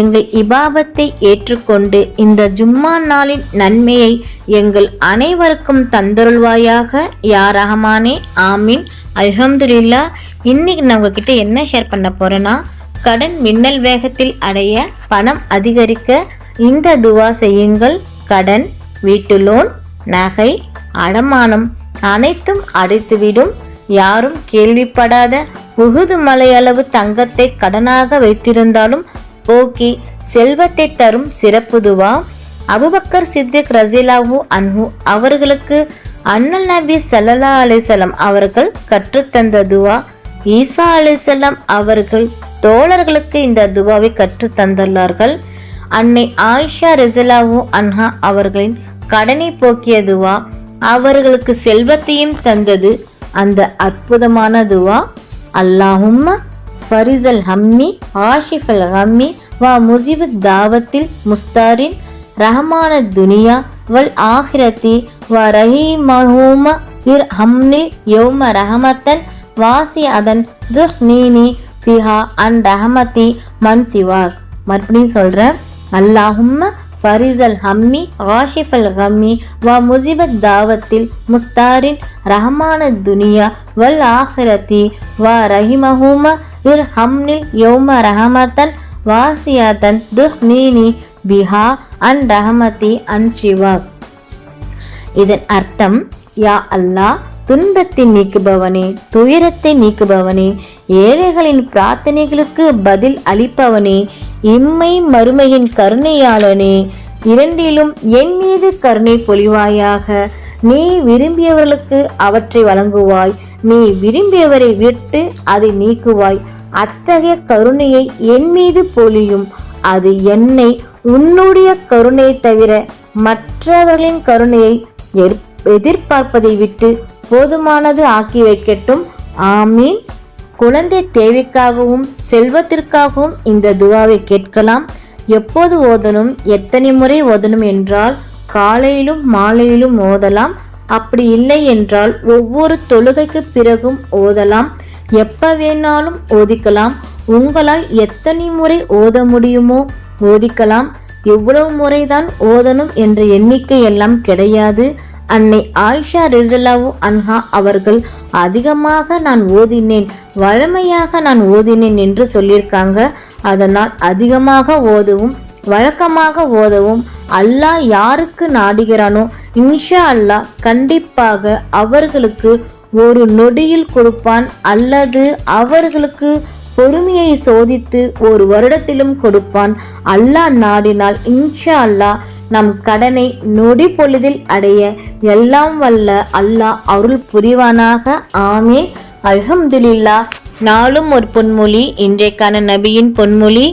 எங்கள் இபாபத்தை ஏற்றுக்கொண்டு இந்த ஜும்மா நாளின் நன்மையை எங்கள் அனைவருக்கும் தந்தருள்வாயாக. யா ரஹமானே ஆமீன். அல்ஹம்துலில்லா இன்னைக்கு நான் உங்ககிட்ட என்ன ஷேர் பண்ண போறேன்னா கடன் மின்னல் வேகத்தில் அடைய பணம் அதிகரிக்க இந்த துவா செய்யுங்கள். கடன் வீட்டு லோன் நகை அடமானம் அனைத்தும் அடைத்துவிடும். யாரும் கேள்விப்படாத உகுது மலையளவு தங்கத்தை கடனாக வைத்திருந்தாலும் போக்கி செல்வத்தை தரும் சிறப்புதுவா? அபுபக்கர் சித்திக் ரசிலாவு அன்ஹு அவர்களுக்கு அண்ணல் நபி சல்லா அலிசல்லாம் அவர்கள் கற்றுத்தந்த துவா ஈசா அலிசல்லாம் அவர்கள் தோழர்களுக்கு இந்த துவாவை கற்றுத் தந்துள்ளார்கள். அன்னை ஆயிஷா ரெசிலாவு அன்ஹா அவர்களின் கடனை போக்கிய துவா அவர்களுக்கு செல்வத்தையும் தந்தது அந்த அற்புதமான துவா. அல்லாஹும்மா ஃபரிசல் ஹம்மி ஆஷிஃபல் ஹம்மி வா முசிபு தாவத்தில் முஸ்தாரின் ரஹமான துனியா வல் ஆஹிரத்தி வ ரஹீமஹூம இர் ஹம்னில் யௌம ரஹமத்தன் வாசி அதன் துஹ் நீனி பிஹா அன் ரஹமதி மன் சிவார் மறுபடியும் சொல்கிறேன் அல்லாஹும்ம ஃபரிசல் ஹம்மி ஆஷிஃப் அல் ஹம்மி வ முசிபத் தாவத்தில் முஸ்தாரின் ரஹமான துனியா வல் ஆஹிரத்தி வ ரஹிமஹூம இர் ஹம்னில் யோம ரஹமத்தன் வாசியாத்தன் துஹ் நீனி பிஹா அன் ரஹமதி அன் சிவாக் இதன் அர்த்தம் யா அல்லாஹ் துன்பத்தை நீக்குபவனே துயரத்தை நீக்குபவனே ஏழைகளின் பிரார்த்தனைகளுக்கு பதில் அளிப்பவனே இம்மை மறுமையின் கருணையாளனே இரண்டிலும் என் மீது கருணை பொழிவாயாக நீ விரும்பியவர்களுக்கு அவற்றை வழங்குவாய் நீ விரும்பியவரை விட்டு அதை நீக்குவாய் அத்தகைய கருணையை என் மீது பொழியும். அது என்னை உன்னுடைய கருணையை தவிர மற்றவர்களின் கருணையை எதிர்- எதிர்பார்ப்பதை விட்டு போதுமானது ஆக்கி வைக்கட்டும். ஆமீன். குழந்தை தேவைக்காகவும் செல்வத்திற்காகவும் இந்த துவாவை கேட்கலாம். எப்போது ஓதணும் எத்தனை முறை ஓதணும் என்றால் காலையிலும் மாலையிலும் ஓதலாம். அப்படி இல்லை என்றால் ஒவ்வொரு தொழுகைக்கு பிறகும் ஓதலாம். எப்போ வேணாலும் ஓதிக்கலாம். உங்களால் எத்தனை முறை ஓத முடியுமோ ஓதிக்கலாம். எவ்வளவு முறைதான் ஓதணும் என்ற எண்ணிக்கை எல்லாம் கிடையாது. அன்னை ஆயிஷா ரிசலாவு அன்ஹா அவர்கள் அதிகமாக நான் ஓதினேன் வழமையாக நான் ஓதினேன் என்று சொல்லியிருக்காங்க. அதனால் அதிகமாக ஓதவும் வழக்கமாக ஓதவும் அல்லாஹ் யாருக்கு நாடுகிறானோ இன்ஷா அல்லாஹ் கண்டிப்பாக அவர்களுக்கு ஒரு நொடியில் கொடுப்பான் அல்லது அவர்களுக்கு பொறுமையை சோதித்து ஒரு வருடத்திலும் கொடுப்பான். அல்லாஹ் நாடினால் இன்ஷா அல்லாஹ் நம் கடனை நொடி பொழுதில் அடைய எல்லாம் வல்ல அல்லாஹ் அருள் புரிவானாக. ஆமீன். அல்ஹம்துலில்லா நாளும் ஒரு பொன்மொழி இன்றைக்கான நபியின் பொன்மொழி.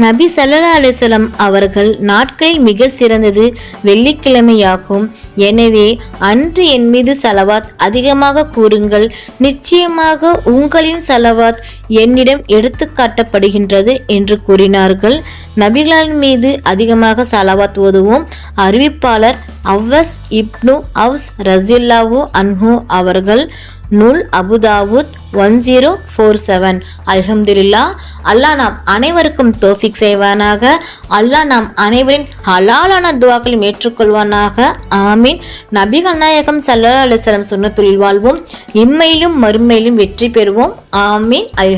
நபி சல்லா அலிசலம் அவர்கள் நாட்களில் மிக சிறந்தது வெள்ளிக்கிழமையாகும். எனவே அன்று என் மீது சலவாத் அதிகமாக கூறுங்கள். நிச்சயமாக உங்களின் சலவாத் என்னிடம் எடுத்து காட்டப்படுகின்றது என்று கூறினார்கள். நபிகளின் மீது அதிகமாக சலவாத் ஓதுவோம். அறிவிப்பாளர் அவ்வஸ் இப்னு அவ்ஸ் ரசில்லாவு அன்ஹு அவர்கள் நூல் Abu Dawud one zero four seven. அல்ஹம்துலில்லா அல்லாஹ் நாம் அனைவருக்கும் தோஃபிக் செய்வானாக. அல்லாஹ் நாம் அனைவரின் ஹலாலான துவாக்களையும் ஏற்றுக்கொள்வானாக. ஆமீன். நபிகள் நாயகம் சல்லா அலுவலம் சொன்ன தொழில் வாழ்வோம். இம்மையிலும் மறுமையிலும் வெற்றி பெறுவோம். ஆமீன்.